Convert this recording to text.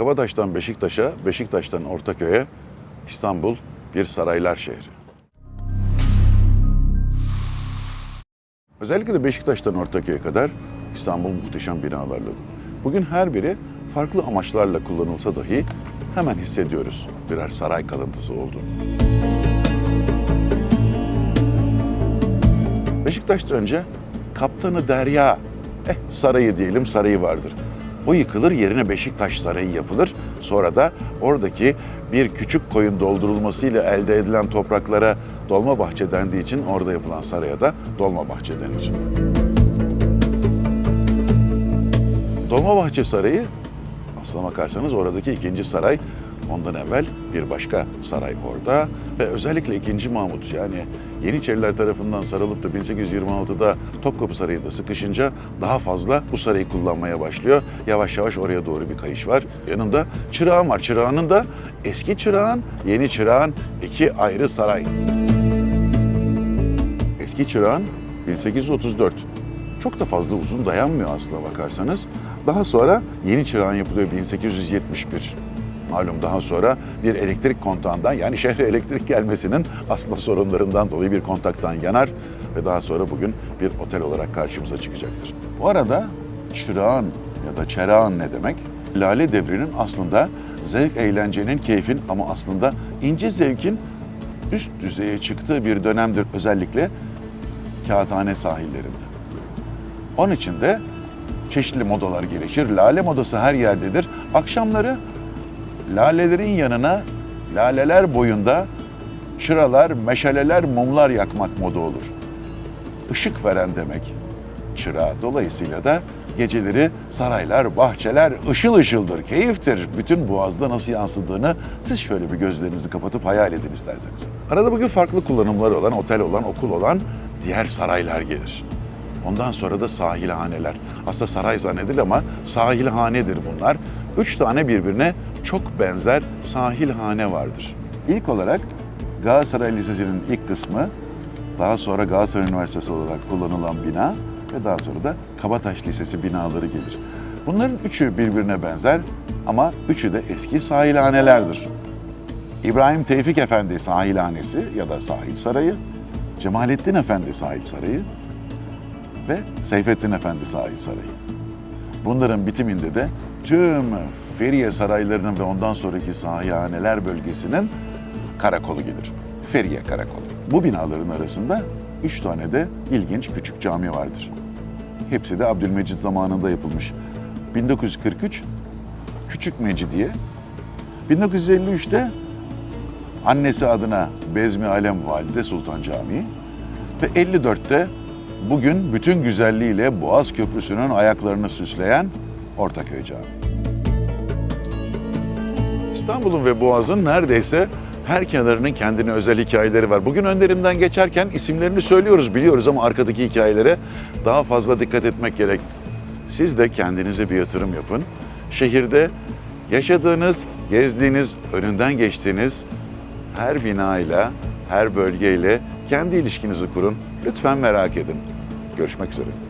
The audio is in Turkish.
Kabataş'tan Beşiktaş'a, Beşiktaş'tan Ortaköy'e İstanbul bir saraylar şehri. Özellikle de Beşiktaş'tan Ortaköy'e kadar İstanbul muhteşem binalarla dolu. Bugün her biri farklı amaçlarla kullanılsa dahi hemen hissediyoruz birer saray kalıntısı olduğunu. Beşiktaş'ta önce Kaptanı Derya, eh sarayı diyelim sarayı vardır. O yıkılır yerine Beşiktaş Sarayı yapılır. Sonra da oradaki bir küçük koyun doldurulmasıyla elde edilen topraklara Dolmabahçe dendiği için orada yapılan saraya da Dolmabahçe denir. Dolmabahçe Sarayı aslına bakarsanız oradaki ikinci saray ondan evvel bir başka saray orada ve özellikle 2. Mahmut yani Yeniçeriler tarafından sarılıp da 1826'da Topkapı Sarayı'nda sıkışınca daha fazla bu sarayı kullanmaya başlıyor. Yavaş yavaş oraya doğru bir kayış var. Yanında çırağın var. Çırağının da eski çırağın, yeni çırağın iki ayrı saray. Eski çırağın 1834. Çok da fazla uzun dayanmıyor aslına bakarsanız. Daha sonra yeni çırağın yapılıyor 1871. Malum daha sonra bir elektrik kontağından yani şehre elektrik gelmesinin aslında sorunlarından dolayı bir kontaktan yanar ve daha sonra bugün bir otel olarak karşımıza çıkacaktır. Bu arada çırağın ya da çerağın ne demek? Lale devrinin aslında zevk, eğlencenin, keyfin ama aslında ince zevkin üst düzeye çıktığı bir dönemdir özellikle kağıthane sahillerinde. Onun için de çeşitli modalar gelişir. Lale modası her yerdedir. Akşamları lalelerin yanına laleler boyunda çıralar, meşaleler, mumlar yakmak moda olur. Işık veren demek çıra. Dolayısıyla da geceleri saraylar, bahçeler ışıl ışıldır, keyiftir. Bütün boğazda nasıl yansıdığını siz şöyle bir gözlerinizi kapatıp hayal edin isterseniz. Arada bugün farklı kullanımları olan, otel olan, okul olan diğer saraylar gelir. Ondan sonra da sahilhaneler. Aslında saray zannedilir ama sahilhanedir bunlar. Üç tane birbirine çok benzer sahilhane vardır. İlk olarak Galatasaray Lisesi'nin ilk kısmı, daha sonra Galatasaray Üniversitesi olarak kullanılan bina ve daha sonra da Kabataş Lisesi binaları gelir. Bunların üçü birbirine benzer ama üçü de eski sahilhanelerdir. İbrahim Tevfik Efendi Sahilhanesi ya da Sahil Sarayı, Cemalettin Efendi Sahil Sarayı ve Seyfettin Efendi Sahil Sarayı. Bunların bitiminde de tüm Feriye saraylarının ve ondan sonraki sahilhaneler bölgesinin karakolu gelir. Feriye Karakolu. Bu binaların arasında üç tane de ilginç küçük cami vardır. Hepsi de Abdülmecit zamanında yapılmış. 1943 Küçük Mecidiye, 1953'te annesi adına Bezmi Alem Valide Sultan Camii ve 54'te bugün bütün güzelliğiyle Boğaz Köprüsü'nün ayaklarını süsleyen Ortaköy Camii. İstanbul'un ve Boğaz'ın neredeyse her kenarının kendine özel hikayeleri var. Bugün önlerinden geçerken isimlerini söylüyoruz, biliyoruz ama arkadaki hikayelere daha fazla dikkat etmek gerek. Siz de kendinize bir yatırım yapın. Şehirde yaşadığınız, gezdiğiniz, önünden geçtiğiniz her binayla, her bölgeyle kendi ilişkinizi kurun. Lütfen merak edin. Görüşmek üzere.